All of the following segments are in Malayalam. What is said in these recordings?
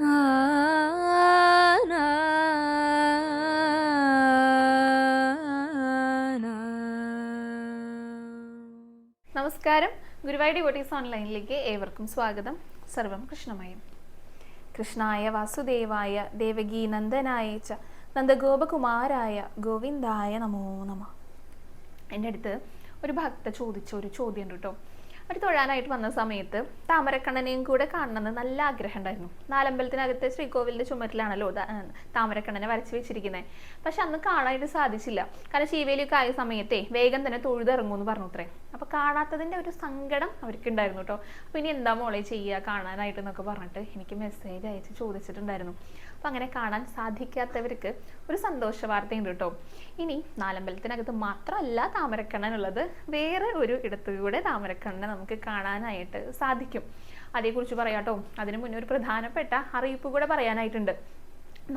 നമസ്കാരം. ഗുരുവായൂർ ഡിവോട്ടീസ് ഓൺലൈനിലേക്ക് ഏവർക്കും സ്വാഗതം. സർവം കൃഷ്ണമയം. കൃഷ്ണായ വാസുദേവായ ദേവകീ നന്ദനായ ച നന്ദഗോപകുമാരായ ഗോവിന്ദായ നമോ നമ. എന്റെ അടുത്ത് ഒരു ഭക്ത ചോദിച്ച ഒരു ചോദ്യം കേട്ടോ. ഒരു തൊഴാനായിട്ട് വന്ന സമയത്ത് താമരക്കണ്ണനെയും കൂടെ കാണണമെന്ന് നല്ല ആഗ്രഹം ഉണ്ടായിരുന്നു നാലമ്പലത്തിനകത്തെ ശ്രീകോവിലിന്റെ ചുമറ്റിലാണല്ലോ താമരക്കണ്ണനെ വരച്ച് വെച്ചിരിക്കുന്നത് പക്ഷെ അന്ന് കാണാനായിട്ട് സാധിച്ചില്ല. കാരണം ശിവേലിയൊക്കെ ആയ സമയത്തെ വേഗം തന്നെ തൊഴുതിറങ്ങുമെന്ന് പറഞ്ഞു അത്രേ അപ്പൊ കാണാത്തതിന്റെ ഒരു സങ്കടം അവർക്ക് ഉണ്ടായിരുന്നു കേട്ടോ അപ്പൊ ഇനി എന്താ മോളെ ചെയ്യുക കാണാനായിട്ട് എന്നൊക്കെ പറഞ്ഞിട്ട് എനിക്ക് മെസ്സേജ് അയച്ച് ചോദിച്ചിട്ടുണ്ടായിരുന്നു. അപ്പൊ അങ്ങനെ കാണാൻ സാധിക്കാത്തവർക്ക് ഒരു സന്തോഷ വാർത്തയുണ്ട് കേട്ടോ. ഇനി നാലമ്പലത്തിനകത്ത് മാത്രമല്ല താമരക്കണ്ണൻ ഉള്ളത്. വേറെ ഒരു ഇടത്തുകൂടെ താമരക്കണ്ണനെ നമുക്ക് കാണാനായിട്ട് സാധിക്കും. അതേക്കുറിച്ച് പറയാട്ടോ അതിനു മുന്നേ ഒരു പ്രധാനപ്പെട്ട അറിയിപ്പ് കൂടെ പറയാനായിട്ടുണ്ട്.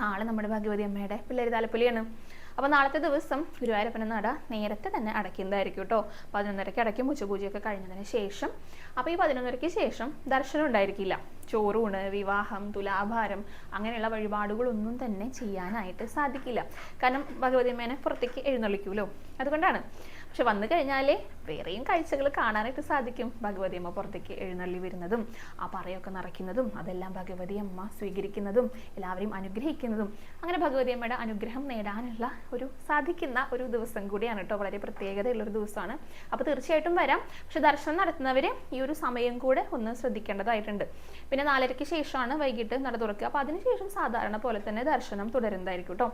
നാളെ നമ്മുടെ ഭഗവതി അമ്മയുടെ പിള്ളേര് താലപ്പൊലിയാണ്. അപ്പോൾ നാളത്തെ ദിവസം ഗുരുവായൂരപ്പന നട നേരത്തെ തന്നെ അടയ്ക്കുന്നതായിരിക്കും കേട്ടോ പതിനൊന്നരയ്ക്ക് അടയ്ക്കും ഉച്ചപൂജയൊക്കെ കഴിഞ്ഞതിന് ശേഷം. അപ്പോൾ ഈ പതിനൊന്നരയ്ക്ക് ശേഷം ദർശനം ഉണ്ടായിരിക്കില്ല. ചോറൂണ് വിവാഹം തുലാഭാരം അങ്ങനെയുള്ള വഴിപാടുകളൊന്നും തന്നെ ചെയ്യാനായിട്ട് സാധിക്കില്ല. കാരണം ഭഗവതി അമ്മേനെ പുറത്തേക്ക് എഴുന്നള്ളിക്കൂലോ? അതുകൊണ്ടാണ്. പക്ഷെ വന്നു കഴിഞ്ഞാലേ വേറെയും കാഴ്ചകൾ കാണാനായിട്ട് സാധിക്കും. ഭഗവതി അമ്മ പുറത്തേക്ക് എഴുന്നള്ളി വരുന്നതും ആ പറയൊക്കെ നിറയ്ക്കുന്നതും അതെല്ലാം ഭഗവതി അമ്മ സ്വീകരിക്കുന്നതും എല്ലാവരെയും അനുഗ്രഹിക്കുന്നതും. അങ്ങനെ ഭഗവതി അമ്മയുടെ അനുഗ്രഹം നേടാനുള്ള ഒരു സാധിക്കുന്ന ഒരു ദിവസം കൂടിയാണ് കേട്ടോ. വളരെ പ്രത്യേകതയുള്ള ഒരു ദിവസമാണ്. അപ്പോൾ തീർച്ചയായിട്ടും വരാം. പക്ഷെ ദർശനം നടത്തുന്നവർ ഈ ഒരു സമയം കൂടെ ഒന്ന് ശ്രദ്ധിക്കേണ്ടതായിട്ടുണ്ട്. പിന്നെ നാലരയ്ക്ക് ശേഷമാണ് വൈകിട്ട് നട തുറക്കുക. അപ്പോൾ അതിനുശേഷം സാധാരണ പോലെ തന്നെ ദർശനം തുടരുന്നതായിരിക്കും കേട്ടോ.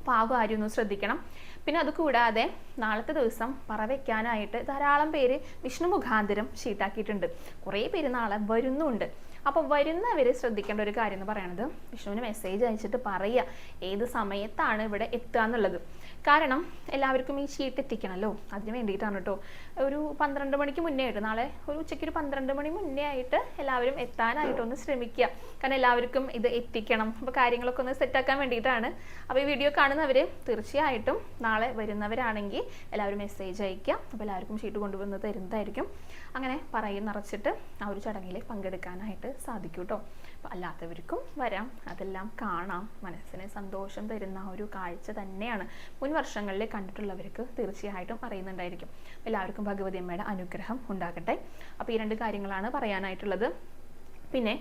അപ്പോൾ ആ കാര്യം ഒന്ന് ശ്രദ്ധിക്കണം. പിന്നെ അത് കൂടാതെ നാളത്തെ ദിവസം പറവയ്ക്കാനായിട്ട് ധാരാളം പേര് വിഷ്ണു മുഖാന്തരം ഷീട്ടാക്കിയിട്ടുണ്ട്. കുറേ പേര് നാളെ വരുന്നുണ്ട്. അപ്പോൾ വരുന്നവർ ശ്രദ്ധിക്കേണ്ട ഒരു കാര്യം എന്ന് പറയുന്നത് വിഷ്ണുവിന് മെസ്സേജ് അയച്ചിട്ട് പറയുക. ഏത് സമയത്താണ് ഇവിടെ എത്തുക എന്നുള്ളത്. കാരണം എല്ലാവർക്കും ഈ ഷീറ്റ് എത്തിക്കണമല്ലോ അതിന് വേണ്ടിയിട്ടാണ് കേട്ടോ ഒരു പന്ത്രണ്ട് മണിക്ക് മുന്നേ ആയിട്ട് നാളെ ഒരു ഉച്ചയ്ക്ക് ഒരു പന്ത്രണ്ട് മണി മുന്നേ ആയിട്ട് എല്ലാവരും എത്താനായിട്ട് ഒന്ന് ശ്രമിക്കുക. കാരണം എല്ലാവർക്കും ഇത് എത്തിക്കണം. അപ്പോൾ കാര്യങ്ങളൊക്കെ ഒന്ന് സെറ്റാക്കാൻ വേണ്ടിയിട്ടാണ്. അപ്പോൾ ഈ വീഡിയോ കാണുന്നവർ തീർച്ചയായിട്ടും നാളെ വരുന്നവരാണെങ്കിൽ എല്ലാവരും മെസ്സേജ് അയക്കുക അപ്പോൾ എല്ലാവർക്കും ഷീറ്റ് കൊണ്ടുവന്ന് തരുന്നതായിരിക്കും. അങ്ങനെ പറയും നിറച്ചിട്ട് ആ ഒരു ചടങ്ങിൽ പങ്കെടുക്കാനായിട്ട് സാധിക്കും കേട്ടോ അപ്പോൾ അല്ലാത്തവർക്കും വരാം. അതെല്ലാം കാണാം. മനസ്സിന് സന്തോഷം തരുന്ന ഒരു കാഴ്ച തന്നെയാണ്. മുൻ വർഷങ്ങളിൽ കണ്ടിട്ടുള്ളവർക്ക് തീർച്ചയായിട്ടും അറിയുന്നുണ്ടായിരിക്കും. എല്ലാവർക്കും ഭഗവതി അമ്മയുടെ അനുഗ്രഹം ഉണ്ടാകട്ടെ. അപ്പോൾ ഈ രണ്ട് കാര്യങ്ങളാണ് പറയാനായിട്ടുള്ളത്. പിന്നെ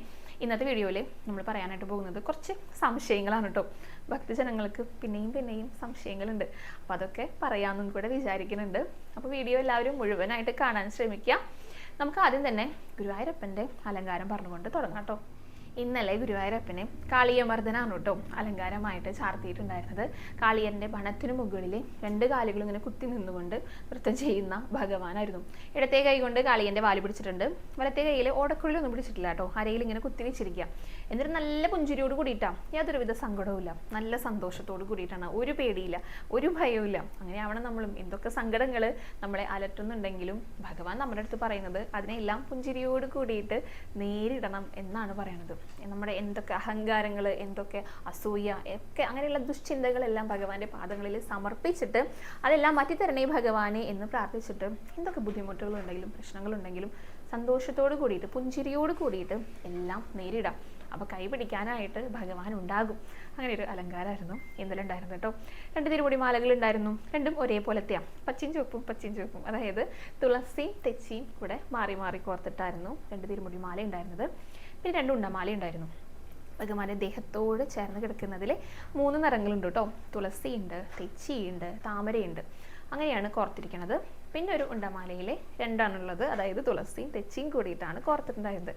ഇന്നത്തെ വീഡിയോയിൽ നമ്മൾ പറയാനായിട്ട് പോകുന്നത് കുറച്ച് സംശയങ്ങളാണ് കേട്ടോ ഭക്തജനങ്ങൾക്ക് പിന്നെയും പിന്നെയും സംശയങ്ങളുണ്ട്. അപ്പോൾ അതൊക്കെ പറയാമെന്നും കൂടെ വിചാരിക്കുന്നുണ്ട്. അപ്പോൾ വീഡിയോ എല്ലാവരും മുഴുവനായിട്ട് കാണാൻ ശ്രമിക്കുക നമുക്ക് ആദ്യം തന്നെ ഗുരുവായൂരപ്പന്റെ അലങ്കാരം പറഞ്ഞുകൊണ്ട് തുടങ്ങാം കേട്ടോ ഇന്നലെ ഗുരുവായൂരപ്പനെ കാളിയമർദ്ദനാണ് കേട്ടോ അലങ്കാരമായിട്ട് ചാർത്തിയിട്ടുണ്ടായിരുന്നത്. കാളിയന്റെ ബണത്തിനു മുകളിൽ രണ്ട് കാലുകളും ഇങ്ങനെ കുത്തി നിന്നുകൊണ്ട് നൃത്തം ചെയ്യുന്ന ഭഗവാനായിരുന്നു. ഇടത്തെ കൈ കൊണ്ട് കാളിയന്റെ വാൽ പിടിച്ചിട്ടുണ്ട്. വലത്തെ കൈയിൽ ഓടക്കുള്ളിലൊന്നും പിടിച്ചിട്ടില്ല കേട്ടോ. അരയിൽ ഇങ്ങനെ കുത്തി വെച്ചിരിക്കുക എന്നിട്ട് നല്ല പുഞ്ചിരിയോട് കൂടിയിട്ടാണ് യാതൊരുവിധ സങ്കടവുമില്ല. നല്ല സന്തോഷത്തോട് കൂടിയിട്ടാണ്. ഒരു പേടിയില്ല. ഒരു ഭയവുമില്ല. അങ്ങനെയാവണം നമ്മളും. എന്തൊക്കെ സങ്കടങ്ങൾ നമ്മളെ അലട്ടുന്നുണ്ടെങ്കിലും ഭഗവാൻ നമ്മുടെ അടുത്ത് പറയുന്നത് അതിനെല്ലാം പുഞ്ചിരിയോട് കൂടിയിട്ട് നേരിടണം എന്നാണ് പറയണത്. നമ്മുടെ എന്തൊക്കെ അഹങ്കാരങ്ങൾ എന്തൊക്കെ അസൂയ ഒക്കെ അങ്ങനെയുള്ള ദുശ്ചിന്തകളെല്ലാം ഭഗവാന്റെ പാദങ്ങളിൽ സമർപ്പിച്ചിട്ട് അതെല്ലാം മാറ്റിത്തരണേ ഭഗവാനെ എന്ന് പ്രാർത്ഥിച്ചിട്ട് എന്തൊക്കെ ബുദ്ധിമുട്ടുകളുണ്ടെങ്കിലും പ്രശ്നങ്ങളുണ്ടെങ്കിലും സന്തോഷത്തോട് കൂടിയിട്ട് പുഞ്ചിരിയോട് കൂടിയിട്ട് എല്ലാം നേരിടാം. അപ്പോൾ കൈപിടിക്കാനായിട്ട് ഭഗവാൻ ഉണ്ടാകും. അങ്ങനെ ഒരു അലങ്കാരമായിരുന്നു. ഇന്നലെ ഉണ്ടായിരുന്നു കേട്ടോ? രണ്ട് തിരുമുടി മാലകൾ ഉണ്ടായിരുന്നു. രണ്ടും ഒരേപോലത്തെയാണ് പച്ചയും ചുവപ്പും പച്ചയും ചുവപ്പും. അതായത് തുളസിയും തെച്ചിയും കൂടെ മാറി മാറി കോർത്തിട്ടായിരുന്നു രണ്ട് തിരുമുടി മാല ഉണ്ടായിരുന്നത്. പിന്നെ രണ്ട് ഉണ്ടമാല ഉണ്ടായിരുന്നു. ഭഗവാന്റെ ദേഹത്തോട് ചേർന്ന് കിടക്കുന്നതിൽ മൂന്ന് നിറങ്ങളുണ്ട് കേട്ടോ. തുളസിയുണ്ട് തെച്ചിയുണ്ട് താമരയുണ്ട്. അങ്ങനെയാണ് കോർത്തിരിക്കുന്നത് പിന്നെ ഒരു ഉണ്ടമാലയിൽ രണ്ടാണുള്ളത്. അതായത് തുളസിയും തെച്ചിയും കൂടിയിട്ടാണ് കോർത്തിട്ടുണ്ടായിരുന്നത്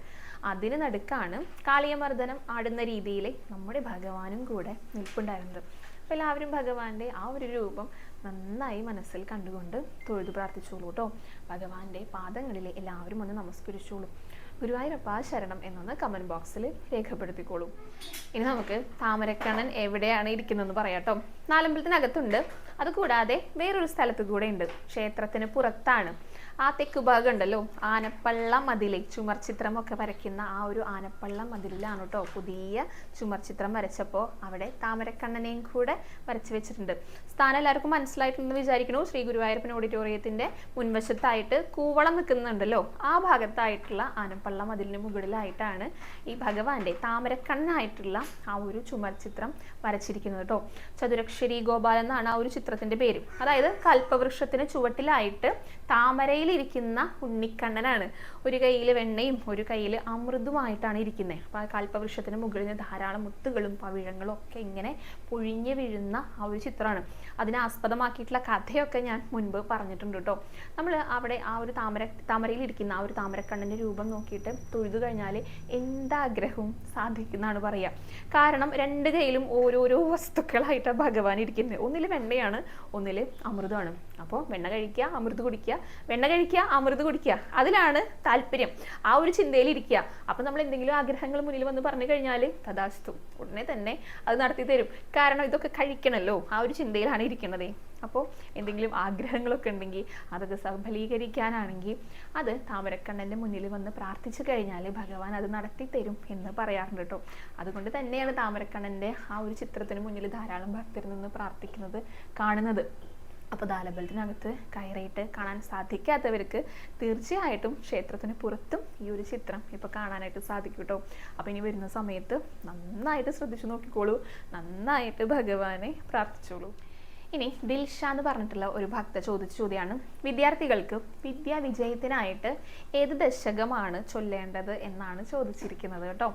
അതിന് നടുക്കാണ് കാളിയമർദ്ദനം ആടുന്ന രീതിയിൽ നമ്മുടെ ഭഗവാനും കൂടെ നിൽപ്പുണ്ടായിരുന്നത്. അപ്പോൾ എല്ലാവരും ഭഗവാന്റെ ആ ഒരു രൂപം നന്നായി മനസ്സിൽ കണ്ടുകൊണ്ട് തൊഴുതു പ്രാർത്ഥിച്ചോളൂ കേട്ടോ. ഭഗവാന്റെ പാദങ്ങളിൽ എല്ലാവരും ഒന്ന് നമസ്കരിച്ചോളൂ. ഗുരുവായൂരപ്പ ശരണം എന്നൊന്ന് കമന്റ് ബോക്സിൽ രേഖപ്പെടുത്തിക്കോളൂ. ഇനി നമുക്ക് താമരക്കണ്ണൻ എവിടെയാണ് ഇരിക്കുന്നതെന്ന് പറയാട്ടോ നാലമ്പലത്തിനകത്തുണ്ട്. അതുകൂടാതെ വേറൊരു സ്ഥലത്ത് കൂടെ ഉണ്ട്. ക്ഷേത്രത്തിന് പുറത്താണ്. ആ തെക്ക് ഭാഗം ഉണ്ടല്ലോ ആനപ്പള്ള മതിലെ. ചുമർ ചിത്രമൊക്കെ വരയ്ക്കുന്ന ആ ഒരു ആനപ്പള്ള മതിലിലാണ് കേട്ടോ പുതിയ ചുമർ ചിത്രം വരച്ചപ്പോൾ അവിടെ താമരക്കണ്ണനെയും കൂടെ വരച്ചു വെച്ചിട്ടുണ്ട്. സ്ഥാനം എല്ലാവർക്കും മനസ്സിലായിട്ടുണ്ടെന്ന് വിചാരിക്കുന്നു. ശ്രീ ഗുരുവായൂരപ്പൻ ഓഡിറ്റോറിയത്തിന്റെ മുൻവശത്തായിട്ട് കൂവളം നിൽക്കുന്നുണ്ടല്ലോ. ആ ഭാഗത്തായിട്ടുള്ള ആനപ്പള്ള മതിലിന് മുകളിലായിട്ടാണ് ഈ ഭഗവാന്റെ താമരക്കണ്ണായിട്ടുള്ള ആ ഒരു ചുമർ ചിത്രം വരച്ചിരിക്കുന്നത് കേട്ടോ ചതുരക്ഷരി ഗോപാലെന്നാണ് ആ ഒരു ചിത്രത്തിന്റെ പേര്. അതായത് കൽപ്പവൃക്ഷത്തിന് ചുവട്ടിലായിട്ട് താമരയിലിരിക്കുന്ന ഉണ്ണിക്കണ്ണനാണ്. ഒരു കയ്യിൽ വെണ്ണയും ഒരു കയ്യിൽ അമൃതുമായിട്ടാണ് ഇരിക്കുന്നത് അപ്പോൾ ആ കൽപ്പവൃക്ഷത്തിന് മുകളിൽ നിന്ന് ധാരാളം മുത്തുകളും പവിഴങ്ങളും ഒക്കെ ഇങ്ങനെ പൊഴിഞ്ഞു വീഴുന്ന ആ ഒരു ചിത്രമാണ്. അതിനെ ആസ്പദമാക്കിയിട്ടുള്ള കഥയൊക്കെ ഞാൻ മുൻപ് പറഞ്ഞിട്ടുണ്ട് കേട്ടോ. നമ്മൾ അവിടെ ആ ഒരു താമര താമരയിൽ ഇരിക്കുന്ന ആ ഒരു താമരക്കണ്ണന്റെ രൂപം നോക്കിയിട്ട് തൊഴുതു കഴിഞ്ഞാൽ എന്താഗ്രഹവും സാധിക്കുന്നതാണ് പറയുക കാരണം രണ്ട് കയ്യിലും ഓരോരോ വസ്തുക്കളായിട്ടാണ് ഭഗവാൻ ഇരിക്കുന്നത് ഒന്നിൽ വെണ്ണയാണ് ഒന്നിൽ അമൃതമാണ്. അപ്പോൾ വെണ്ണ കഴിക്കുക അമൃത് കുടിക്കുക വെണ്ണ കഴിക്കുക അമൃത് കുടിക്കുക. അതിലാണ് താല്പര്യം. ആ ഒരു ചിന്തയിൽ ഇരിക്കുക. അപ്പം നമ്മൾ എന്തെങ്കിലും ആഗ്രഹങ്ങൾ മുന്നിൽ വന്ന് പറഞ്ഞു കഴിഞ്ഞാൽ തഥാസ്തു ഉടനെ തന്നെ അത് നടത്തി തരും. കാരണം ഇതൊക്കെ കഴിക്കണമല്ലോ ആ ഒരു ചിന്തയിലാണ് ഇരിക്കുന്നത് അപ്പോൾ എന്തെങ്കിലും ആഗ്രഹങ്ങളൊക്കെ ഉണ്ടെങ്കിൽ അതൊക്കെ സഫലീകരിക്കാനാണെങ്കിൽ അത് താമരക്കണ്ണന്റെ മുന്നിൽ വന്ന് പ്രാർത്ഥിച്ചു കഴിഞ്ഞാൽ ഭഗവാൻ അത് നടത്തി തരും എന്ന് പറയാറുണ്ട് കേട്ടോ. അതുകൊണ്ട് തന്നെയാണ് താമരക്കണ്ണന്റെ ആ ഒരു ചിത്രത്തിന് മുന്നിൽ ധാരാളം ഭക്തരിൽ നിന്ന് പ്രാർത്ഥിക്കുന്നത് കാണുന്നത്. അപ്പോൾ ദാലബലത്തിനകത്ത് കയറിയിട്ട് കാണാൻ സാധിക്കാത്തവർക്ക് തീർച്ചയായിട്ടും ക്ഷേത്രത്തിന് പുറത്തും ഈ ഒരു ചിത്രം ഇപ്പോൾ കാണാനായിട്ട് സാധിക്കും കേട്ടോ അപ്പോൾ ഇനി വരുന്ന സമയത്ത് നന്നായിട്ട് ശ്രദ്ധിച്ചു നോക്കിക്കോളൂ. നന്നായിട്ട് ഭഗവാനെ പ്രാർത്ഥിച്ചോളൂ. ഇനി ദിൽഷ എന്ന് പറഞ്ഞിട്ടുള്ള ഒരു ഭക്ത ചോദിച്ച ചോദ്യമാണ് വിദ്യാർത്ഥികൾക്ക് വിദ്യാവിജയത്തിനായിട്ട് ഏത് ദശകമാണ് ചൊല്ലേണ്ടത് എന്നാണ് ചോദിച്ചിരിക്കുന്നത് കേട്ടോ.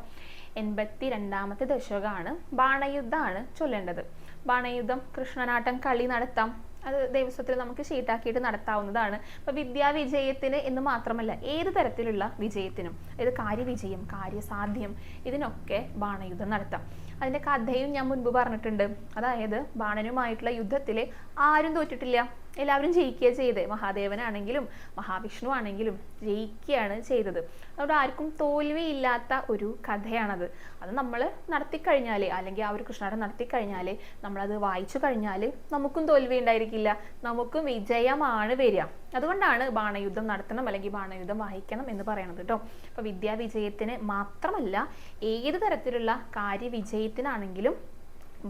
എൺപത്തി രണ്ടാമത്തെ ദശകമാണ് ബാണയുദ്ധമാണ് ചൊല്ലേണ്ടത്. ബാണയുദ്ധം കൃഷ്ണനാട്ടം കളി നടത്താം അത് ദേവസ്വത്തിൽ നമുക്ക് ഷീട്ടാക്കിയിട്ട് നടത്താവുന്നതാണ്. അപ്പോൾ വിദ്യാവിജയത്തിന് എന്ന് മാത്രമല്ല ഏത് തരത്തിലുള്ള വിജയത്തിനും അതായത് കാര്യവിജയം കാര്യസാധ്യം ഇതിനൊക്കെ ബാണയുദ്ധം നടത്താം. അതിന്റെ കഥയും ഞാൻ മുൻപ് പറഞ്ഞിട്ടുണ്ട്. അതായത് ബാണനുമായിട്ടുള്ള യുദ്ധത്തിൽ ആരും തോറ്റിട്ടില്ല. എല്ലാവരും ജയിക്കുക ചെയ്തത് മഹാദേവനാണെങ്കിലും മഹാവിഷ്ണു ആണെങ്കിലും ജയിക്കുകയാണ് ചെയ്തത്. അതുകൊണ്ട് ആർക്കും തോൽവിയില്ലാത്ത ഒരു കഥയാണത്. അത് നമ്മൾ നടത്തിക്കഴിഞ്ഞാൽ അല്ലെങ്കിൽ ആ ഒരു കൃഷ്ണാടം നടത്തിക്കഴിഞ്ഞാൽ നമ്മളത് വായിച്ചു കഴിഞ്ഞാൽ നമുക്കും തോൽവി ഉണ്ടായിരിക്കില്ല. നമുക്കും വിജയമാണ് വരിക. അതുകൊണ്ടാണ് ബാണയുദ്ധം നടത്തണം അല്ലെങ്കിൽ ബാണയുദ്ധം വായിക്കണം എന്ന് പറയണത് കേട്ടോ അപ്പോൾ വിദ്യാവിജയത്തിന് മാത്രമല്ല ഏത് തരത്തിലുള്ള കാര്യവിജയത്തിനാണെങ്കിലും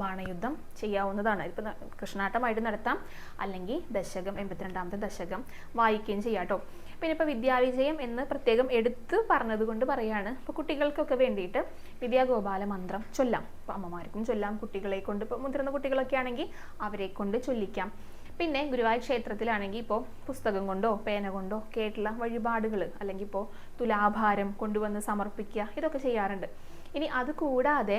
ബാണയുദ്ധം ചെയ്യാവുന്നതാണ്. ഇപ്പം കൃഷ്ണാട്ടമായിട്ട് നടത്താം. അല്ലെങ്കിൽ ദശകം എൺപത്തിരണ്ടാമത്തെ ദശകം വായിക്കുകയും ചെയ്യാം കേട്ടോ പിന്നെ ഇപ്പോൾ വിദ്യാവിജയം എന്ന് പ്രത്യേകം എടുത്ത് പറഞ്ഞത് കൊണ്ട് പറയാണ്. ഇപ്പോൾ കുട്ടികൾക്കൊക്കെ വേണ്ടിയിട്ട് വിദ്യാഗോപാല മന്ത്രം ചൊല്ലാം. ഇപ്പോൾ അമ്മമാർക്കും ചൊല്ലാം കുട്ടികളെ കൊണ്ട് ഇപ്പോൾ മുതിർന്ന കുട്ടികളൊക്കെ ആണെങ്കിൽ അവരെ കൊണ്ട് ചൊല്ലിക്കാം. പിന്നെ ഗുരുവായൂർ ക്ഷേത്രത്തിലാണെങ്കിൽ ഇപ്പോൾ പുസ്തകം കൊണ്ടോ പേന കൊണ്ടോ ഒക്കെ ആയിട്ടുള്ള വഴിപാടുകൾ അല്ലെങ്കിൽ ഇപ്പോൾ തുലാഭാരം കൊണ്ടുവന്ന് സമർപ്പിക്കുക ഇതൊക്കെ ചെയ്യാറുണ്ട്. ഇനി അത് കൂടാതെ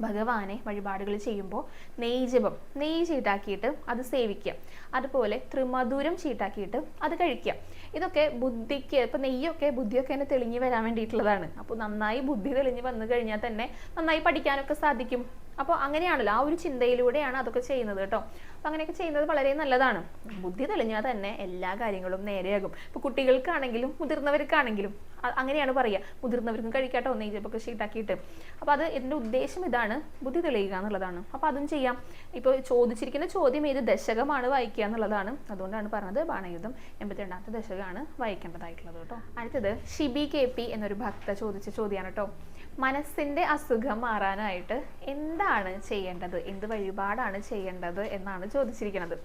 ഭഗവാനെ വഴിപാടുകൾ ചെയ്യുമ്പോൾ നെയ്യ് ജപം നെയ്യ് ചീട്ടാക്കിയിട്ട് അത് സേവിക്കുക. അതുപോലെ ത്രിമധുരം ചീട്ടാക്കിയിട്ട് അത് കഴിക്കുക. ഇതൊക്കെ ബുദ്ധിക്ക് ഇപ്പം നെയ്യൊക്കെ ബുദ്ധിയൊക്കെ തന്നെ തെളിഞ്ഞു വരാൻ വേണ്ടിയിട്ടുള്ളതാണ്. അപ്പോൾ നന്നായി ബുദ്ധി തെളിഞ്ഞ് വന്നു കഴിഞ്ഞാൽ തന്നെ നന്നായി പഠിക്കാനൊക്കെ സാധിക്കും. അപ്പോൾ അങ്ങനെയാണല്ലോ ആ ഒരു ചിന്തയിലൂടെയാണ് അതൊക്കെ ചെയ്യുന്നത് കേട്ടോ. അപ്പോൾ അങ്ങനെയൊക്കെ ചെയ്യുന്നത് വളരെ നല്ലതാണ്. ബുദ്ധി തെളിഞ്ഞാൽ തന്നെ എല്ലാ കാര്യങ്ങളും നേരെയാകും. ഇപ്പോൾ കുട്ടികൾക്കാണെങ്കിലും മുതിർന്നവർക്കാണെങ്കിലും അങ്ങനെയാണ് പറയുക മുതിർന്നവർക്കും കഴിക്കാട്ടോ നെയ്ജപ്പൊക്കെ ഷീട്ടാക്കിയിട്ട് അപ്പോൾ അത് ഇതിന്റെ ഉദ്ദേശം ഇതാണ് ബുദ്ധി തെളിയുക എന്നുള്ളതാണ്. അപ്പോൾ അതും ചെയ്യാം. ഇപ്പോൾ ചോദിച്ചിരിക്കുന്ന ചോദ്യം ഏത് ദശകമാണ് വായിക്കുക എന്നുള്ളതാണ്. അതുകൊണ്ടാണ് പറഞ്ഞത് ബാണയുദ്ധം എൺപത്തിരണ്ടാമത്തെ ദശകമാണ് വായിക്കേണ്ടതായിട്ടുള്ളത് കേട്ടോ. അടുത്തത് ഷിബി കെ പി എന്നൊരു ഭക്ത ചോദിച്ച ചോദ്യമാണ് കേട്ടോ. മനസ്സിന്റെ അസുഖം മാറാനായിട്ട് എന്താണ് ചെയ്യേണ്ടത്? എന്ത് വഴിപാടാണ് ചെയ്യേണ്ടത് എന്നാണ് ചോദിച്ചിരിക്കുന്നത്.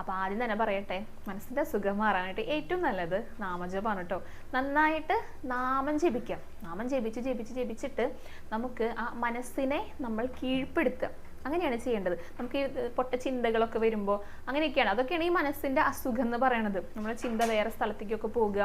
അപ്പോൾ ആദ്യം തന്നെ പറയട്ടെ മനസ്സിന്റെ അസുഖം മാറാനായിട്ട് ഏറ്റവും നല്ലത് നാമജപമാണ് കേട്ടോ നന്നായിട്ട് നാമം ജപിക്കാം. നാമം ജപിച്ച് ജപിച്ച് ജപിച്ചിട്ട് നമുക്ക് ആ മനസ്സിനെ നമ്മൾ കീഴ്പ്പെടുത്തുക. അങ്ങനെയാണ് ചെയ്യേണ്ടത്. നമുക്ക് ഈ പൊട്ട ചിന്തകളൊക്കെ വരുമ്പോൾ അങ്ങനെയൊക്കെയാണ്. അതൊക്കെയാണ് ഈ മനസ്സിന്റെ അസുഖം എന്ന് പറയണത്. നമ്മുടെ ചിന്ത വേറെ സ്ഥലത്തേക്കൊക്കെ പോകുക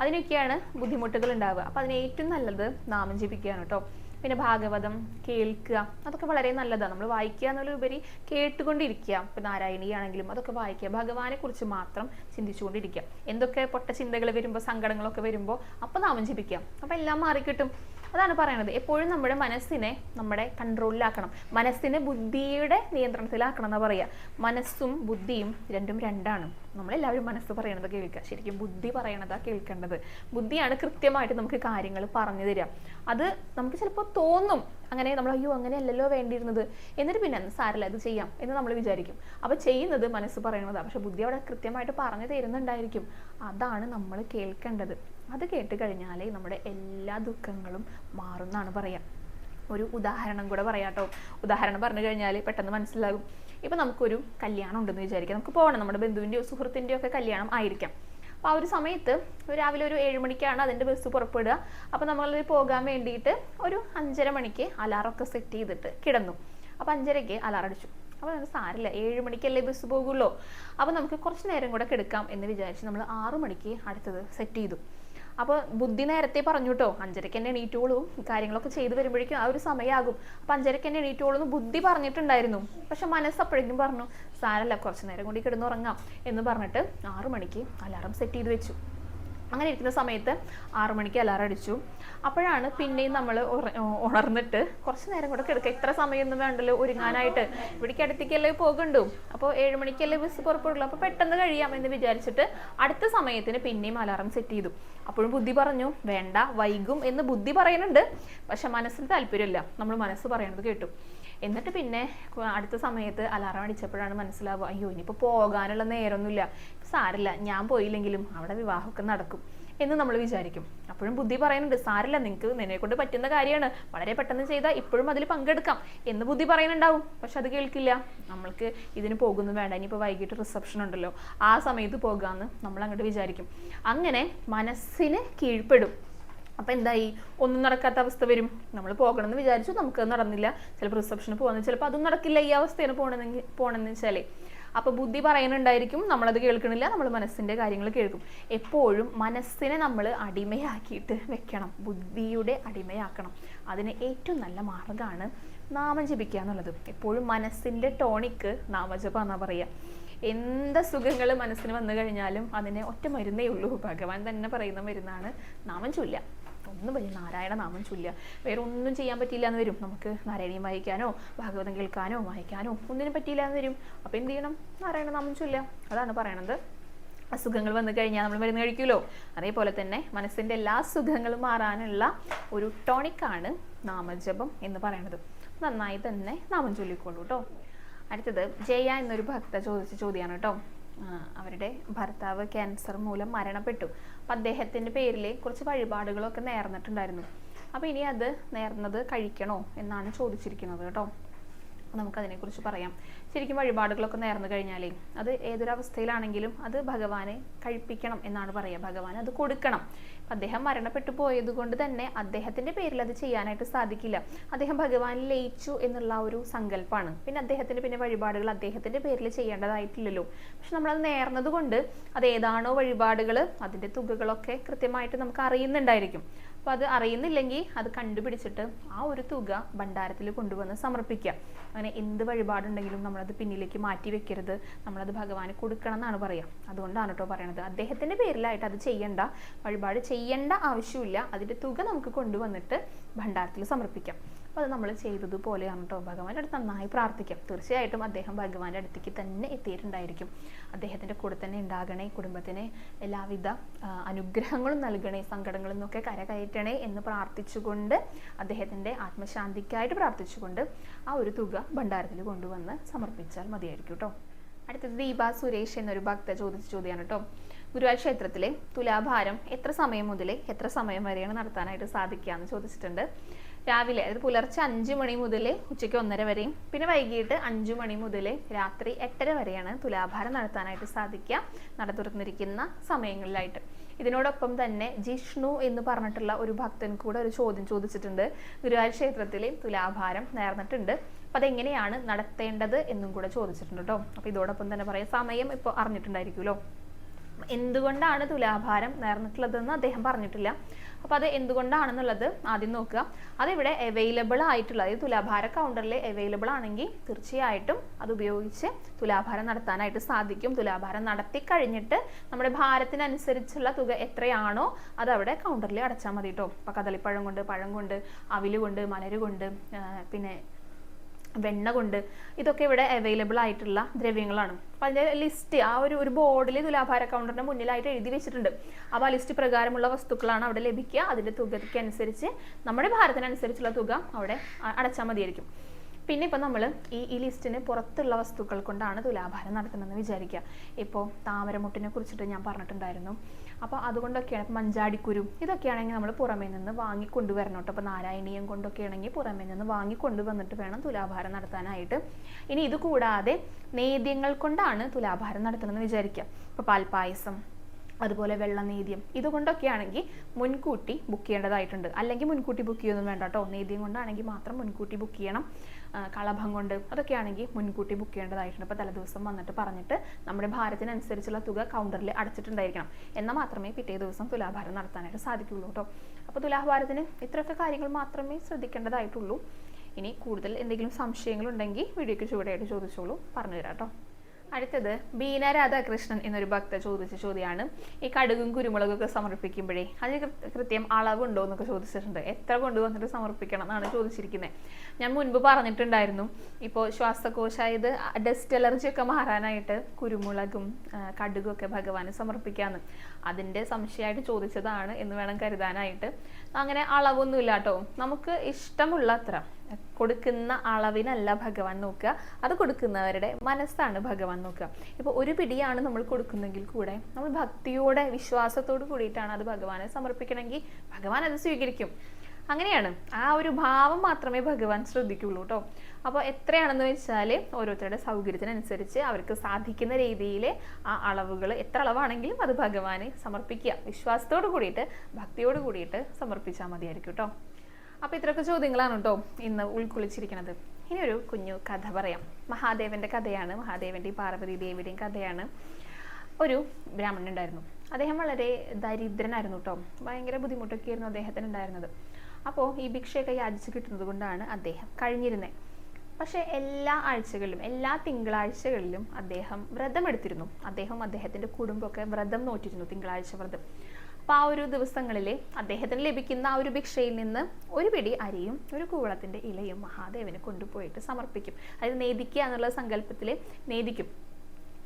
അതിനൊക്കെയാണ് ബുദ്ധിമുട്ടുകൾ ഉണ്ടാവുക അപ്പോൾ അതിന് ഏറ്റവും നല്ലത് നാമം ജപിക്കുകയാണ് കേട്ടോ പിന്നെ ഭാഗവതം കേൾക്കുക അതൊക്കെ വളരെ നല്ലതാണ്. നമ്മൾ വായിക്കുക എന്നുള്ളതിലുപരി കേട്ടുകൊണ്ടിരിക്കുക. ഇപ്പം നാരായണീയാണെങ്കിലും അതൊക്കെ വായിക്കുക. ഭഗവാനെ കുറിച്ച് മാത്രം ചിന്തിച്ചുകൊണ്ടിരിക്കുക. എന്തൊക്കെ പൊട്ട ചിന്തകൾ വരുമ്പോൾ സങ്കടങ്ങളൊക്കെ വരുമ്പോൾ അപ്പം നാമം ജപിക്കുക അപ്പം എല്ലാം മാറിക്കിട്ടും. അതാണ് പറയുന്നത് എപ്പോഴും നമ്മുടെ മനസ്സിനെ നമ്മുടെ കൺട്രോളിലാക്കണം മനസ്സിനെ ബുദ്ധിയുടെ നിയന്ത്രണത്തിലാക്കണം എന്നാ പറയുക മനസ്സും ബുദ്ധിയും രണ്ടും രണ്ടാണ്. നമ്മളെല്ലാവരും മനസ്സ് പറയണത് കേൾക്കുക ശരിക്കും ബുദ്ധി പറയണതാ കേൾക്കേണ്ടത്. ബുദ്ധിയാണ് കൃത്യമായിട്ട് നമുക്ക് കാര്യങ്ങൾ പറഞ്ഞു തരിക. അത് നമുക്ക് ചിലപ്പോൾ തോന്നും. അങ്ങനെ നമ്മൾ അയ്യോ അങ്ങനെയല്ലല്ലോ വേണ്ടിയിരുന്നത്. എന്നിട്ട് പിന്നെ സാരല്ല ഇത് ചെയ്യാം എന്ന് നമ്മൾ വിചാരിക്കും. അപ്പോൾ ചെയ്യുന്നത് മനസ്സ് പറയണതാണ് പക്ഷെ ബുദ്ധി അവിടെ കൃത്യമായിട്ട് പറഞ്ഞു തരുന്നുണ്ടായിരിക്കും. അതാണ് നമ്മൾ കേൾക്കേണ്ടത്. അത് കേട്ട് കഴിഞ്ഞാലേ നമ്മുടെ എല്ലാ ദുഃഖങ്ങളും മാറുന്നാണ് പറയാം. ഒരു ഉദാഹരണം കൂടെ പറയാട്ടോ. ഉദാഹരണം പറഞ്ഞു കഴിഞ്ഞാൽ പെട്ടെന്ന് മനസ്സിലാകും. ഇപ്പം നമുക്കൊരു കല്യാണം ഉണ്ടെന്ന് വിചാരിക്കാം. നമുക്ക് പോകണം നമ്മുടെ ബന്ധുവിന്റെയോ സുഹൃത്തിന്റെയോ ഒക്കെ കല്യാണം ആയിരിക്കാം. അപ്പോൾ ആ ഒരു സമയത്ത് രാവിലെ ഒരു ഏഴ് മണിക്കാണ് അതിന്റെ ബസ് പുറപ്പെടുക. അപ്പോൾ നമ്മൾ പോകാൻ വേണ്ടിയിട്ട് ഒരു അഞ്ചര മണിക്ക് അലാറൊക്കെ സെറ്റ് ചെയ്തിട്ട് കിടന്നു. അപ്പോൾ അഞ്ചരയ്ക്ക് അലാറം അടിച്ചു. അപ്പോൾ നമുക്ക് സാരില്ല ഏഴ് മണിക്കല്ലേ ബസ് പോകുള്ളൂ. അപ്പോൾ നമുക്ക് കുറച്ച് നേരം കൂടെ കിടക്കാം എന്ന് വിചാരിച്ച് നമ്മൾ ആറു മണിക്ക് അടുത്തത് സെറ്റ് ചെയ്തു. അപ്പോൾ ബുദ്ധി നേരത്തെ പറഞ്ഞു കേട്ടോ അഞ്ചരയ്ക്ക് തന്നെ എണീറ്റോളൂ കാര്യങ്ങളൊക്കെ ചെയ്തു വരുമ്പോഴേക്കും ആ ഒരു സമയമാകും അപ്പോൾ അഞ്ചരയ്ക്ക് തന്നെ എണീറ്റോളൂ എന്ന് ബുദ്ധി പറഞ്ഞിട്ടുണ്ടായിരുന്നു. പക്ഷെ മനസ്സ് അപ്പോഴേക്കും പറഞ്ഞു സാരല്ല കുറച്ച് നേരം കൂടി കിടന്നുറങ്ങാം എന്ന് പറഞ്ഞിട്ട് ആറു മണിക്ക് അലാറം സെറ്റ് ചെയ്ത് വെച്ചു. അങ്ങനെ ഇരിക്കുന്ന സമയത്ത് ആറു മണിക്ക് അലാറം അടിച്ചു. അപ്പോഴാണ് പിന്നെയും നമ്മൾ ഉണർന്നിട്ട് കുറച്ച് നേരം കൂടെ കിടക്കുക. ഇത്ര സമയമൊന്നും വേണ്ടല്ലോ ഒരുങ്ങാനായിട്ട്. ഇവിടേക്ക് അടുത്തേക്കല്ലേ പോകണ്ടും? അപ്പോൾ ഏഴ് മണിക്കല്ലേ ബസ് പുറപ്പെടുള്ളൂ. അപ്പോൾ പെട്ടെന്ന് കഴിയാം എന്ന് വിചാരിച്ചിട്ട് അടുത്ത സമയത്തിന് പിന്നെയും അലാറം സെറ്റ് ചെയ്തു. അപ്പോഴും ബുദ്ധി പറഞ്ഞു വേണ്ട വൈകും എന്ന് ബുദ്ധി പറയുന്നുണ്ട്. പക്ഷെ മനസ്സിന് താല്പര്യമില്ല. നമ്മൾ മനസ്സ് പറയണത് കേട്ടു. എന്നിട്ട് പിന്നെ അടുത്ത സമയത്ത് അലാറം അടിച്ചപ്പോഴാണ് മനസ്സിലാവുക അയ്യോ ഇനിയിപ്പോൾ പോകാനുള്ള നേരമൊന്നുമില്ല. സാരില്ല ഞാൻ പോയില്ലെങ്കിലും അവിടെ വിവാഹമൊക്കെ നടക്കും എന്ന് നമ്മൾ വിചാരിക്കും. അപ്പോഴും ബുദ്ധി പറയുന്നുണ്ട് സാരില്ല നിങ്ങൾക്ക് നിന്നെ കൊണ്ട് പറ്റുന്ന കാര്യമാണ്. വളരെ പെട്ടെന്ന് ചെയ്താൽ ഇപ്പോഴും അതിൽ പങ്കെടുക്കാം. എന്ന് ബുദ്ധി പറയുന്നുണ്ടാവും. പക്ഷെ അത് കേൾക്കില്ല. നമ്മൾക്ക് ഇതിന് പോകുന്നു വേണ്ട. ഇനിയിപ്പോൾ വൈകിട്ട് റിസപ്ഷൻ ഉണ്ടല്ലോ. ആ സമയത്ത് പോകാമെന്ന് നമ്മൾ അങ്ങോട്ട് വിചാരിക്കും. അങ്ങനെ മനസ്സിന് കീഴ്പ്പെടും. അപ്പോൾ എന്തായി? ഒന്നും നടക്കാത്ത അവസ്ഥ വരും. നമ്മൾ പോകണമെന്ന് വിചാരിച്ചു നമുക്ക് നടന്നില്ല. ചിലപ്പോൾ റിസപ്ഷന് പോകുന്നത് ചിലപ്പോൾ അതും നടക്കില്ല ഈ അവസ്ഥയാണ് പോകണമെങ്കിൽ പോകണമെന്ന് വെച്ചാലേ. അപ്പോൾ ബുദ്ധി പറയുന്നുണ്ടായിരിക്കും നമ്മളത് കേൾക്കണില്ല നമ്മൾ മനസ്സിന്റെ കാര്യങ്ങൾ കേൾക്കും. എപ്പോഴും മനസ്സിനെ നമ്മൾ അടിമയാക്കിയിട്ട് വെക്കണം ബുദ്ധിയുടെ അടിമയാക്കണം. അതിന് ഏറ്റവും നല്ല മാർഗമാണ് നാമം ജപിക്കുക എന്നുള്ളത്. എപ്പോഴും മനസ്സിന്റെ ടോണിക്ക് നാമജപം എന്നാ പറയുക എന്ത് സുഖങ്ങൾ മനസ്സിന് വന്നു കഴിഞ്ഞാലും അതിനെ ഒറ്റ മരുന്നേ ഉള്ളൂ. ഭഗവാൻ തന്നെ പറയുന്ന മരുന്നാണ് നാമം ചൊല്ലുക. ഒന്നും വലിയ നാരായണ നാമം ചൊല്ലുക. വേറെ ഒന്നും ചെയ്യാൻ പറ്റില്ല എന്ന് വരും. നമുക്ക് നാരായണീയം വായിക്കാനോ ഭാഗവതം കേൾക്കാനോ വായിക്കാനോ ഒന്നിനും പറ്റിയില്ല എന്ന് വരും. അപ്പോൾ എന്ത് ചെയ്യണം? നാരായണ നാമം ചൊല്ലുക. അതാണ് പറയണത്. അസുഖങ്ങൾ വന്നു കഴിഞ്ഞാൽ നമ്മൾ മരുന്ന് കഴിക്കുമല്ലോ. അതേപോലെ തന്നെ മനസ്സിന്റെ എല്ലാ സുഖങ്ങളും മാറാനുള്ള ഒരു ടോണിക്കാണ് നാമജപം എന്ന് പറയുന്നത് നന്നായി തന്നെ നാമം ചൊല്ലിക്കോളൂ കേട്ടോ അടുത്തത് ജയ എന്നൊരു ഭക്ത ചോദിച്ച ചോദ്യമാണ് കേട്ടോ അവരുടെ ഭർത്താവ് ക്യാൻസർ മൂലം മരണപ്പെട്ടു. അപ്പം അദ്ദേഹത്തിന്റെ പേരിൽ കുറച്ച് വഴിപാടുകളൊക്കെ നേർന്നിട്ടുണ്ടായിരുന്നു. അപ്പോൾ ഇനി അത് നേർന്നത് കഴിക്കണോ എന്നാണ് ചോദിച്ചിരിക്കുന്നത് കേട്ടോ. നമുക്കതിനെക്കുറിച്ച് പറയാം. ശരിക്കും വഴിപാടുകളൊക്കെ നേർന്നു കഴിഞ്ഞാലേ അത് ഏതൊരവസ്ഥയിലാണെങ്കിലും അത് ഭഗവാനെ കഴിപ്പിക്കണം എന്നാണ് പറയുക ഭഗവാൻ അത് കൊടുക്കണം. അദ്ദേഹം മരണപ്പെട്ടു പോയത് കൊണ്ട് തന്നെ അദ്ദേഹത്തിന്റെ പേരിൽ അത് ചെയ്യാനായിട്ട് സാധിക്കില്ല. അദ്ദേഹം ഭഗവാനിൽ ലയിച്ചു എന്നുള്ള ഒരു സങ്കല്പമാണ് പിന്നെ അദ്ദേഹത്തിന് പിന്നെ വഴിപാടുകൾ അദ്ദേഹത്തിന്റെ പേരിൽ ചെയ്യേണ്ടതായിട്ടില്ലല്ലോ. പക്ഷെ നമ്മളത് നേർന്നത് കൊണ്ട് അത് ഏതാണോ വഴിപാടുകൾ അതിന്റെ തുകകളൊക്കെ കൃത്യമായിട്ട് നമുക്ക് അറിയുന്നുണ്ടായിരിക്കും. അപ്പോൾ അത് അറിയുന്നില്ലെങ്കിൽ അത് കണ്ടുപിടിച്ചിട്ട് ആ ഒരു തുക ഭണ്ഡാരത്തിൽ കൊണ്ടുവന്ന് സമർപ്പിക്കുക. അങ്ങനെ എന്ത് വഴിപാടുണ്ടെങ്കിലും നമ്മളത് പിന്നിലേക്ക് മാറ്റി വെക്കരുത്. നമ്മളത് ഭഗവാന് കൊടുക്കണം എന്നാണ് പറയുക അതുകൊണ്ടാണ് കേട്ടോ പറയണത്. അദ്ദേഹത്തിന്റെ പേരിലായിട്ട് അത് ചെയ്യണ്ട. വഴിപാട് ചെയ്യേണ്ട ആവശ്യമില്ല. അതിന്റെ തുക നമുക്ക് കൊണ്ടുവന്നിട്ട് ഭണ്ഡാരത്തിൽ സമർപ്പിക്കാം. അപ്പോൾ അത് നമ്മൾ ചെയ്തതുപോലെയാണ് കേട്ടോ ഭഗവാന്റെ അടുത്ത് നന്നായി പ്രാർത്ഥിക്കാം. തീർച്ചയായിട്ടും അദ്ദേഹം ഭഗവാന്റെ അടുത്തേക്ക് തന്നെ എത്തിയിട്ടുണ്ടായിരിക്കും. അദ്ദേഹത്തിന്റെ കൂടെ തന്നെ ഉണ്ടാകണേ കുടുംബത്തിന് എല്ലാവിധ അനുഗ്രഹങ്ങളും നൽകണേ സങ്കടങ്ങളിൽ നിന്നൊക്കെ കരകയറ്റണേ എന്ന് പ്രാർത്ഥിച്ചുകൊണ്ട് അദ്ദേഹത്തിന്റെ ആത്മശാന്തിക്കായിട്ട് പ്രാർത്ഥിച്ചുകൊണ്ട് ആ ഒരു തുക ഭണ്ഡാരത്തിൽ കൊണ്ടുവന്ന് സമർപ്പിച്ചാൽ മതിയായിരിക്കും കേട്ടോ അടുത്തത് ദീപ സുരേഷ് എന്നൊരു ഭക്ത ചോദിച്ച ചോദ്യമാണ് കേട്ടോ ഗുരുവായൂർ ക്ഷേത്രത്തിലെ തുലാഭാരം എത്ര സമയം മുതൽ എത്ര സമയം വരെയാണ് നടത്താനായിട്ട് സാധിക്കുക എന്ന് ചോദിച്ചിട്ടുണ്ട്. രാവിലെ അതായത് പുലർച്ചെ അഞ്ച് മണി മുതൽ ഉച്ചയ്ക്ക് ഒന്നര വരെയും പിന്നെ വൈകിട്ട് അഞ്ച് മണി മുതൽ രാത്രി എട്ടര വരെയാണ് തുലാഭാരം നടത്താനായിട്ട് സാധിക്കുക നട തുറന്നിരിക്കുന്ന സമയങ്ങളിലായിട്ട്. ഇതിനോടൊപ്പം തന്നെ ജിഷ്ണു എന്ന് പറഞ്ഞിട്ടുള്ള ഒരു ഭക്തൻ കൂടെ ഒരു ചോദ്യം ചോദിച്ചിട്ടുണ്ട്. ഗുരുവായൂർ ക്ഷേത്രത്തിൽ തുലാഭാരം നേർന്നിട്ടുണ്ട്. അപ്പം അതെങ്ങനെയാണ് നടത്തേണ്ടത് എന്നും കൂടെ ചോദിച്ചിട്ടുണ്ട് കേട്ടോ. അപ്പോൾ ഇതോടൊപ്പം തന്നെ പറയാം. സമയം ഇപ്പോൾ അറിഞ്ഞിട്ടുണ്ടായിരിക്കുമല്ലോ. എന്തുകൊണ്ടാണ് തുലാഭാരം നേർന്നിട്ടുള്ളതെന്ന് അദ്ദേഹം പറഞ്ഞിട്ടില്ല. അപ്പോൾ അത് എന്തുകൊണ്ടാണെന്നുള്ളത് ആദ്യം നോക്കുക. അതിവിടെ അവൈലബിൾ ആയിട്ടുള്ള അതായത് തുലാഭാര കൗണ്ടറിൽ അവൈലബിൾ ആണെങ്കിൽ തീർച്ചയായിട്ടും അത് ഉപയോഗിച്ച് തുലാഭാരം നടത്താനായിട്ട് സാധിക്കും. തുലാഭാരം നടത്തി കഴിഞ്ഞിട്ട് നമ്മുടെ ഭാരത്തിനനുസരിച്ചുള്ള തുക എത്രയാണോ അത് അവിടെ കൗണ്ടറിൽ അടച്ചാൽ മതി കേട്ടോ അപ്പോൾ കദളിപ്പഴം കൊണ്ട് പഴം കൊണ്ട് അവിൽ കൊണ്ട് മലര് കൊണ്ട് പിന്നെ വെണ്ണ കൊണ്ട് ഇതൊക്കെ ഇവിടെ അവൈലബിൾ ആയിട്ടുള്ള ദ്രവ്യങ്ങളാണ്. അപ്പം അതിന്റെ ലിസ്റ്റ് ആ ഒരു ഒരു ബോർഡിൽ തുലാഭാര കൗണ്ടറിന്റെ മുന്നിലായിട്ട് എഴുതി വെച്ചിട്ടുണ്ട്. അപ്പോൾ ആ ലിസ്റ്റ് പ്രകാരമുള്ള വസ്തുക്കളാണ് അവിടെ ലഭിക്കുക. അതിന്റെ തുകയ്ക്ക് അനുസരിച്ച് നമ്മുടെ ഭാരത്തിനനുസരിച്ചുള്ള തുക അവിടെ അടച്ചാൽ മതിയായിരിക്കും. പിന്നെ ഇപ്പം നമ്മൾ ഈ ഈ ലിസ്റ്റിന് പുറത്തുള്ള വസ്തുക്കൾ കൊണ്ടാണ് തുലാഭാരം നടത്തുന്നതെന്ന് വിചാരിക്കുക. ഇപ്പോൾ താമരമുട്ടിനെ കുറിച്ചിട്ട് ഞാൻ പറഞ്ഞിട്ടുണ്ടായിരുന്നു. അപ്പോൾ അതുകൊണ്ടൊക്കെയാണ് ഇപ്പം മഞ്ചാടിക്കുരു ഇതൊക്കെയാണെങ്കിൽ നമ്മൾ പുറമേ നിന്ന് വാങ്ങി കൊണ്ടുവരണം കേട്ടോ. അപ്പോൾ നാരായണീയം കൊണ്ടൊക്കെ ആണെങ്കിൽ പുറമേ നിന്ന് വാങ്ങി കൊണ്ടുവന്നിട്ട് വേണം തുലാഭാരം നടത്താനായിട്ട്. ഇനി ഇത് കൂടാതെ നേദ്യങ്ങൾ കൊണ്ടാണ് തുലാഭാരം നടത്തുന്നതെന്ന് വിചാരിക്കുക ഇപ്പോൾ പാൽപ്പായസം അതുപോലെ വെള്ളനേദ്യം ഇതുകൊണ്ടൊക്കെ ആണെങ്കിൽ മുൻകൂട്ടി ബുക്ക് ചെയ്യേണ്ടതായിട്ടുണ്ട്. അല്ലെങ്കിൽ മുൻകൂട്ടി ബുക്ക് ചെയ്യൊന്നും വേണ്ട കേട്ടോ. നേദ്യം കൊണ്ടാണെങ്കിൽ മാത്രം മുൻകൂട്ടി ബുക്ക് ചെയ്യണം. കളഭം കൊണ്ട് അതൊക്കെ ആണെങ്കിൽ മുൻകൂട്ടി ബുക്ക് ചെയ്യേണ്ടതായിട്ടുണ്ട്. അപ്പോൾ തലേദിവസം വന്നിട്ട് പറഞ്ഞിട്ട് നമ്മുടെ ഭാരത്തിനനുസരിച്ചുള്ള തുക കൗണ്ടറിൽ അടച്ചിട്ടുണ്ടായിരിക്കണം. എന്നാൽ മാത്രമേ പിറ്റേ ദിവസം തുലാഭാരം നടത്താനായിട്ട് സാധിക്കുള്ളൂ കേട്ടോ. അപ്പോൾ തുലാഭാരത്തിന് ഇത്രയൊക്കെ കാര്യങ്ങൾ മാത്രമേ ശ്രദ്ധിക്കേണ്ടതായിട്ടുള്ളൂ. ഇനി കൂടുതൽ എന്തെങ്കിലും സംശയങ്ങളുണ്ടെങ്കിൽ വീഡിയോയ്ക്ക് ചുവടെയായിട്ട് ചോദിച്ചോളൂ. പറഞ്ഞു തരാം കേട്ടോ. അടുത്തത് ബീന രാധാകൃഷ്ണൻ എന്നൊരു ഭക്ത ചോദിച്ച ചോദ്യമാണ് ഈ കടുകും കുരുമുളകും ഒക്കെ സമർപ്പിക്കുമ്പോഴേ അതിന് കൃത്യം അളവുണ്ടോ എന്നൊക്കെ ചോദിച്ചിട്ടുണ്ട്. എത്ര കൊണ്ടുവന്നിട്ട് സമർപ്പിക്കണം എന്നാണ് ചോദിച്ചിരിക്കുന്നത് ഞാൻ മുൻപ് പറഞ്ഞിട്ടുണ്ടായിരുന്നു. ഇപ്പോൾ ശ്വാസകോശ ഇത് ഡസ്റ്റ് അലർജി ഒക്കെ മാറാനായിട്ട് കുരുമുളകും കടുകും ഒക്കെ ഭഗവാന് സമർപ്പിക്കാന്ന്. അതിന്റെ സംശയമായിട്ട് ചോദിച്ചതാണ് എന്ന് വേണം കരുതാനായിട്ട്. അങ്ങനെ അളവൊന്നുമില്ല കേട്ടോ നമുക്ക് ഇഷ്ടമുള്ള അത്ര കൊടുക്കുന്ന അളവിനല്ല ഭഗവാൻ നോക്കുക. അത് കൊടുക്കുന്നവരുടെ മനസ്സാണ് ഭഗവാൻ നോക്കുക. ഇപ്പോൾ ഒരു പിടിയാണ് നമ്മൾ കൊടുക്കുന്നെങ്കിൽ കൂടെ നമ്മൾ ഭക്തിയോടെ വിശ്വാസത്തോട് കൂടിയിട്ടാണ് അത് ഭഗവാനെ സമർപ്പിക്കണമെങ്കിൽ ഭഗവാൻ അത് സ്വീകരിക്കും. അങ്ങനെയാണ്. ആ ഒരു ഭാവം മാത്രമേ ഭഗവാൻ ശ്രദ്ധിക്കുള്ളൂ കേട്ടോ അപ്പോൾ എത്രയാണെന്ന് വെച്ചാൽ ഓരോരുത്തരുടെ സൗകര്യത്തിനനുസരിച്ച് അവർക്ക് സാധിക്കുന്ന രീതിയിൽ ആ അളവുകൾ എത്ര അളവാണെങ്കിലും അത് ഭഗവാനെ സമർപ്പിക്കുക. വിശ്വാസത്തോട് കൂടിയിട്ട് ഭക്തിയോട് കൂടിയിട്ട് സമർപ്പിച്ചാൽ മതിയായിരിക്കും കേട്ടോ അപ്പോൾ ഇത്രയൊക്കെ ചോദ്യങ്ങളാണ് കേട്ടോ ഇന്ന് ഉൾക്കൊള്ളിച്ചിരിക്കുന്നത്. ഇനി ഒരു കുഞ്ഞു കഥ പറയാം. മഹാദേവന്റെ കഥയാണ് മഹാദേവന്റെയും പാർവതി ദേവിയുടെയും കഥയാണ്. ഒരു ബ്രാഹ്മണൻ ഉണ്ടായിരുന്നു. അദ്ദേഹം വളരെ ദരിദ്രനായിരുന്നു കേട്ടോ. ഭയങ്കര ബുദ്ധിമുട്ടൊക്കെ ആയിരുന്നു അദ്ദേഹത്തിന് ഉണ്ടായിരുന്നത്. അപ്പോൾ ഈ ഭിക്ഷയൊക്കെ യാചിച്ച് കിട്ടുന്നത് കൊണ്ടാണ് അദ്ദേഹം കഴിഞ്ഞിരുന്നത്. പക്ഷേ എല്ലാ ആഴ്ചകളിലും എല്ലാ തിങ്കളാഴ്ചകളിലും അദ്ദേഹം വ്രതം എടുത്തിരുന്നു അദ്ദേഹം അദ്ദേഹത്തിന്റെ കുടുംബമൊക്കെ വ്രതം നോറ്റിരുന്നു തിങ്കളാഴ്ച വ്രതം. ആ ഒരു ദിവസങ്ങളിൽ അദ്ദേഹത്തിന് ലഭിക്കുന്ന ആ ഒരു ഭിക്ഷയിൽ നിന്ന് ഒരു പിടി അരിയും ഒരു കൂവളത്തിന്റെ ഇലയും മഹാദേവന് കൊണ്ടുപോയിട്ട് സമർപ്പിക്കും. അതായത് നേദിക്കുക എന്നുള്ള സങ്കല്പത്തിൽ നേദിക്കും.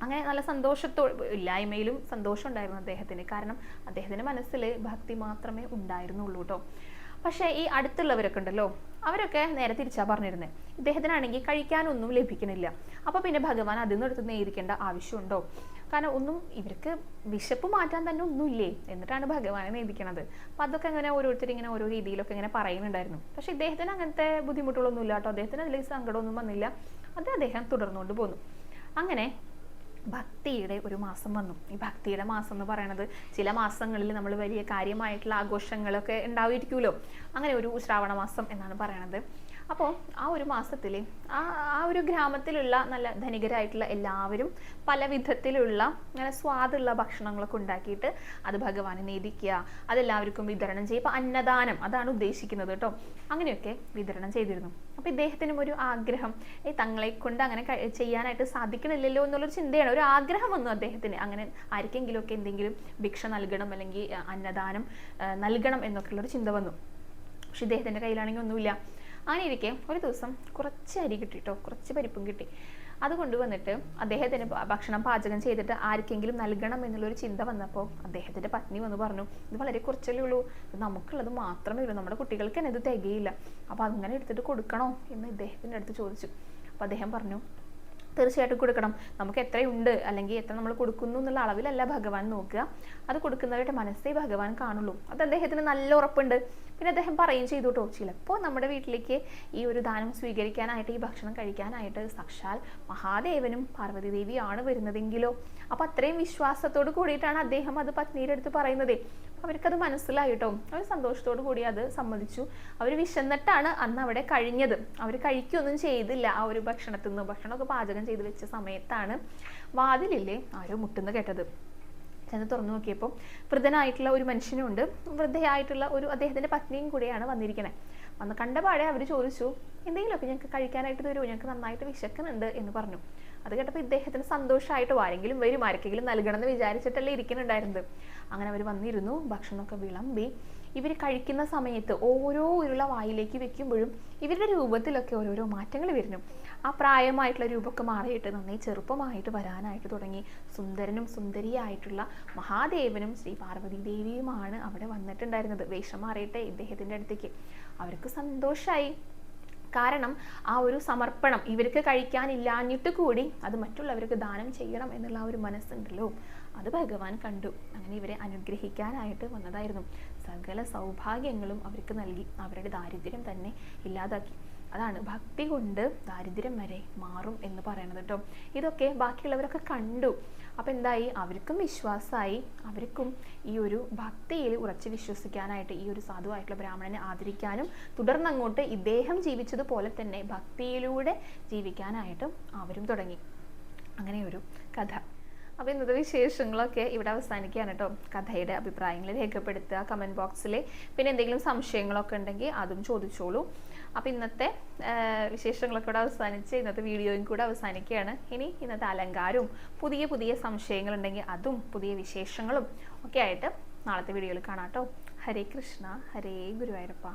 അങ്ങനെ നല്ല സന്തോഷത്തോ ഇല്ലായ്മയിലും സന്തോഷം ഉണ്ടായിരുന്നു അദ്ദേഹത്തിന്. കാരണം അദ്ദേഹത്തിന്റെ മനസ്സിൽ ഭക്തി മാത്രമേ ഉണ്ടായിരുന്നുള്ളൂ കേട്ടോ പക്ഷേ ഈ അടുത്തുള്ളവരൊക്കെ ഉണ്ടല്ലോ അവരൊക്കെ നേരെ തിരിച്ചാ പറഞ്ഞിരുന്നത് ഇദ്ദേഹത്തിനാണെങ്കിൽ കഴിക്കാനൊന്നും ലഭിക്കണില്ല. അപ്പോൾ പിന്നെ ഭഗവാൻ അതിൽ നിന്ന് എടുത്ത് നേരിക്കേണ്ട ആവശ്യമുണ്ടോ? കാരണം ഒന്നും ഇവർക്ക് വിശപ്പ് മാറ്റാൻ തന്നെ ഒന്നുമില്ലേ? എന്നിട്ടാണ് ഭഗവാനെ നേദിക്കണത് അപ്പം അതൊക്കെ അങ്ങനെ ഓരോരുത്തർ ഇങ്ങനെ ഓരോ രീതിയിലൊക്കെ ഇങ്ങനെ പറയുന്നുണ്ടായിരുന്നു. പക്ഷെ ഇദ്ദേഹത്തിന് അങ്ങനത്തെ ബുദ്ധിമുട്ടുകളൊന്നും ഇല്ല കേട്ടോ. അദ്ദേഹത്തിന് അതിൽ സങ്കടമൊന്നും വന്നില്ല. അത് അദ്ദേഹം തുടർന്നുകൊണ്ട് പോന്നു. അങ്ങനെ ഭക്തിയുടെ ഒരു മാസം വന്നു. ഈ ഭക്തിയുടെ മാസം എന്ന് പറയുന്നത് ചില മാസങ്ങളിൽ നമ്മൾ വലിയ കാര്യമായിട്ടുള്ള ആഘോഷങ്ങളൊക്കെ ഉണ്ടാവുമായിരിക്കുമല്ലോ. അങ്ങനെ ഒരു ശ്രാവണ മാസം എന്നാണ് പറയണത്. അപ്പോൾ ആ ഒരു മാസത്തിൽ ആ ആ ഒരു ഗ്രാമത്തിലുള്ള നല്ല ധനികരായിട്ടുള്ള എല്ലാവരും പല വിധത്തിലുള്ള അങ്ങനെ സ്വാദുള്ള ഭക്ഷണങ്ങളൊക്കെ ഉണ്ടാക്കിയിട്ട് അത് ഭഗവാനെ നേദിക്കുക അതെല്ലാവർക്കും വിതരണം ചെയ്യുക. ഇപ്പോൾ അന്നദാനം അതാണ് ഉദ്ദേശിക്കുന്നത് കേട്ടോ. അങ്ങനെയൊക്കെ വിതരണം ചെയ്തിരുന്നു. അപ്പോൾ ഇദ്ദേഹത്തിനും ഒരു ആഗ്രഹം ഈ തങ്ങളെ കൊണ്ട് അങ്ങനെ ചെയ്യാനായിട്ട് സാധിക്കണില്ലല്ലോ എന്നുള്ളൊരു ചിന്തയാണ്. ഒരു ആഗ്രഹം വന്നു അദ്ദേഹത്തിന്. അങ്ങനെ ആർക്കെങ്കിലുമൊക്കെ എന്തെങ്കിലും ഭിക്ഷ നൽകണം അല്ലെങ്കിൽ അന്നദാനം നൽകണം എന്നൊക്കെയുള്ളൊരു ചിന്ത വന്നു. പക്ഷെ ഇദ്ദേഹത്തിന്റെ കയ്യിലാണെങ്കിൽ ഒന്നുമില്ല. അങ്ങനെ ഇരിക്കെ ഒരു ദിവസം കുറച്ച് അരി കിട്ടി കേട്ടോ കുറച്ച് പരിപ്പും കിട്ടി. അത് കൊണ്ടുവന്നിട്ട് അദ്ദേഹത്തിന് ഭക്ഷണം പാചകം ചെയ്തിട്ട് ആർക്കെങ്കിലും നൽകണം എന്നുള്ളൊരു ചിന്ത വന്നപ്പോൾ അദ്ദേഹത്തിന്റെ പത്നി വന്ന് പറഞ്ഞു ഇത് വളരെ കുറച്ചല്ലേ ഉള്ളൂ നമുക്കുള്ളത് മാത്രമേ ഉള്ളൂ നമ്മുടെ കുട്ടികൾക്ക് തന്നെ ഇത് തികയില്ല. അപ്പോൾ അങ്ങനെ എടുത്തിട്ട് കൊടുക്കണോ? എന്ന് ഇദ്ദേഹത്തിന്റെ അടുത്ത് ചോദിച്ചു. അപ്പോൾ അദ്ദേഹം പറഞ്ഞു തീർച്ചയായിട്ടും കൊടുക്കണം. നമുക്ക് എത്രയുണ്ട്? അല്ലെങ്കിൽ എത്ര നമ്മൾ കൊടുക്കുന്നു എന്നുള്ള അളവിലല്ല ഭഗവാൻ നോക്കുക. അത് കൊടുക്കുന്നവരുടെ മനസ്സേ ഭഗവാൻ കാണുള്ളൂ. അത് അദ്ദേഹത്തിന് നല്ല ഉറപ്പുണ്ട്. പിന്നെ അദ്ദേഹം പറയും ചെയ്തു കേട്ടോ ചിലപ്പോൾ നമ്മുടെ വീട്ടിലേക്ക് ഈ ഒരു ദാനം സ്വീകരിക്കാനായിട്ട് ഈ ഭക്ഷണം കഴിക്കാനായിട്ട് സാക്ഷാൽ മഹാദേവനും പാർവതി ദേവിയാണ് വരുന്നതെങ്കിലോ? അപ്പോൾ അത്രയും വിശ്വാസത്തോട് കൂടിയിട്ടാണ് അദ്ദേഹം അത് പത്നിയുടെ അടുത്ത് പറയുന്നത്. അവർക്കത് മനസ്സിലായിട്ടോ? അവർ സന്തോഷത്തോടു കൂടി അത് സമ്മതിച്ചു. അവർ വിശന്നിട്ടാണ് അന്ന് അവിടെ കഴിഞ്ഞത്. അവർ കഴിക്കൊന്നും ചെയ്തില്ല ആ ഒരു ഭക്ഷണത്തിൽ നിന്ന് ഭക്ഷണമൊക്കെ പാചകം ചെയ്ത് വെച്ച സമയത്താണ് വാതിലില്ലേ? ആരോ മുട്ടുന്ന കേട്ടത്. ചെന്ന് തുറന്നു നോക്കിയപ്പോൾ വൃദ്ധനായിട്ടുള്ള ഒരു മനുഷ്യനുണ്ട്. വൃദ്ധയായിട്ടുള്ള ഒരു അദ്ദേഹത്തിന്റെ പത്നിയും കൂടിയാണ് വന്നിരിക്കുന്നത് വന്ന് കണ്ടപാടെ അവർ ചോദിച്ചു എന്തെങ്കിലുമൊക്കെ ഞങ്ങൾക്ക് കഴിക്കാനായിട്ട് തരുമോ ഞങ്ങൾക്ക് നന്നായിട്ട് വിശക്കുന്നുണ്ട് എന്ന് പറഞ്ഞു. അത് കേട്ടപ്പോൾ ഇദ്ദേഹത്തിന് സന്തോഷമായിട്ട് ആരെങ്കിലും വരും. ആർക്കെങ്കിലും നൽകണമെന്ന് വിചാരിച്ചിട്ടല്ലേ ഇരിക്കുന്നുണ്ടായിരുന്നത്. അങ്ങനെ അവർ വന്നിരുന്നു ഭക്ഷണമൊക്കെ വിളമ്പി. ഇവർ കഴിക്കുന്ന സമയത്ത് ഓരോ ഉരുള വായിലേക്ക് വെക്കുമ്പോഴും ഇവരുടെ രൂപത്തിലൊക്കെ ഓരോരോ മാറ്റങ്ങൾ വരുന്നു. ആ പ്രായമായിട്ടുള്ള രൂപമൊക്കെ മാറിയിട്ട് നന്നായി ചെറുപ്പമായിട്ട് വരാനായിട്ട് തുടങ്ങി. സുന്ദരനും സുന്ദരിയായിട്ടുള്ള മഹാദേവനും ശ്രീ പാർവതി ദേവിയുമാണ് അവിടെ വന്നിട്ടുണ്ടായിരുന്നത്. വേഷം മാറിയിട്ട് ഇദ്ദേഹത്തിന്റെ അടുത്തേക്ക്. അവർക്ക് സന്തോഷമായി കാരണം ആ ഒരു സമർപ്പണം ഇവർക്ക് കഴിക്കാനില്ലാഞ്ഞിട്ട് കൂടി അത് മറ്റുള്ളവർക്ക് ദാനം ചെയ്യണം എന്നുള്ള ആ ഒരു മനസ്സുണ്ടല്ലോ. അത് ഭഗവാൻ കണ്ടു. അങ്ങനെ ഇവരെ അനുഗ്രഹിക്കാനായിട്ട് വന്നതായിരുന്നു. സകല സൗഭാഗ്യങ്ങളും അവർക്ക് നൽകി. അവരുടെ ദാരിദ്ര്യം തന്നെ ഇല്ലാതാക്കി. അതാണ് ഭക്തി കൊണ്ട് ദാരിദ്ര്യം വരെ മാറും എന്ന് പറയണത് കേട്ടോ. ഇതൊക്കെ ബാക്കിയുള്ളവരൊക്കെ കണ്ടു. അപ്പം എന്തായി? അവർക്കും വിശ്വാസമായി. അവർക്കും ഈ ഒരു ഭക്തിയിൽ ഉറച്ച് വിശ്വസിക്കാനായിട്ട് ഈ ഒരു സാധുവായിട്ടുള്ള ബ്രാഹ്മണനെ ആദരിക്കാനും തുടർന്ന് അങ്ങോട്ട് ഇദ്ദേഹം ജീവിച്ചതുപോലെ തന്നെ ഭക്തിയിലൂടെ ജീവിക്കാനായിട്ടും അവരും തുടങ്ങി. അങ്ങനെ ഒരു കഥ. അപ്പോൾ ഇന്നത്തെ വിശേഷങ്ങളൊക്കെ ഇവിടെ അവസാനിക്കുകയാണ് കേട്ടോ. കഥയുടെ അഭിപ്രായങ്ങൾ രേഖപ്പെടുത്തുക കമന്റ് ബോക്സിൽ പിന്നെ എന്തെങ്കിലും സംശയങ്ങളൊക്കെ ഉണ്ടെങ്കിൽ അതും ചോദിച്ചോളൂ. അപ്പോൾ ഇന്നത്തെ വിശേഷങ്ങളൊക്കെ ഇവിടെ അവസാനിച്ച് ഇന്നത്തെ വീഡിയോയും കൂടെ അവസാനിക്കുകയാണ്. ഇനി ഇന്നത്തെ അലങ്കാരവും പുതിയ പുതിയ സംശയങ്ങളുണ്ടെങ്കിൽ അതും പുതിയ വിശേഷങ്ങളും ഒക്കെ ആയിട്ട് നാളത്തെ വീഡിയോയിൽ കാണാം കേട്ടോ. ഹരേ കൃഷ്ണ ഹരേ ഗുരുവായൂരപ്പ.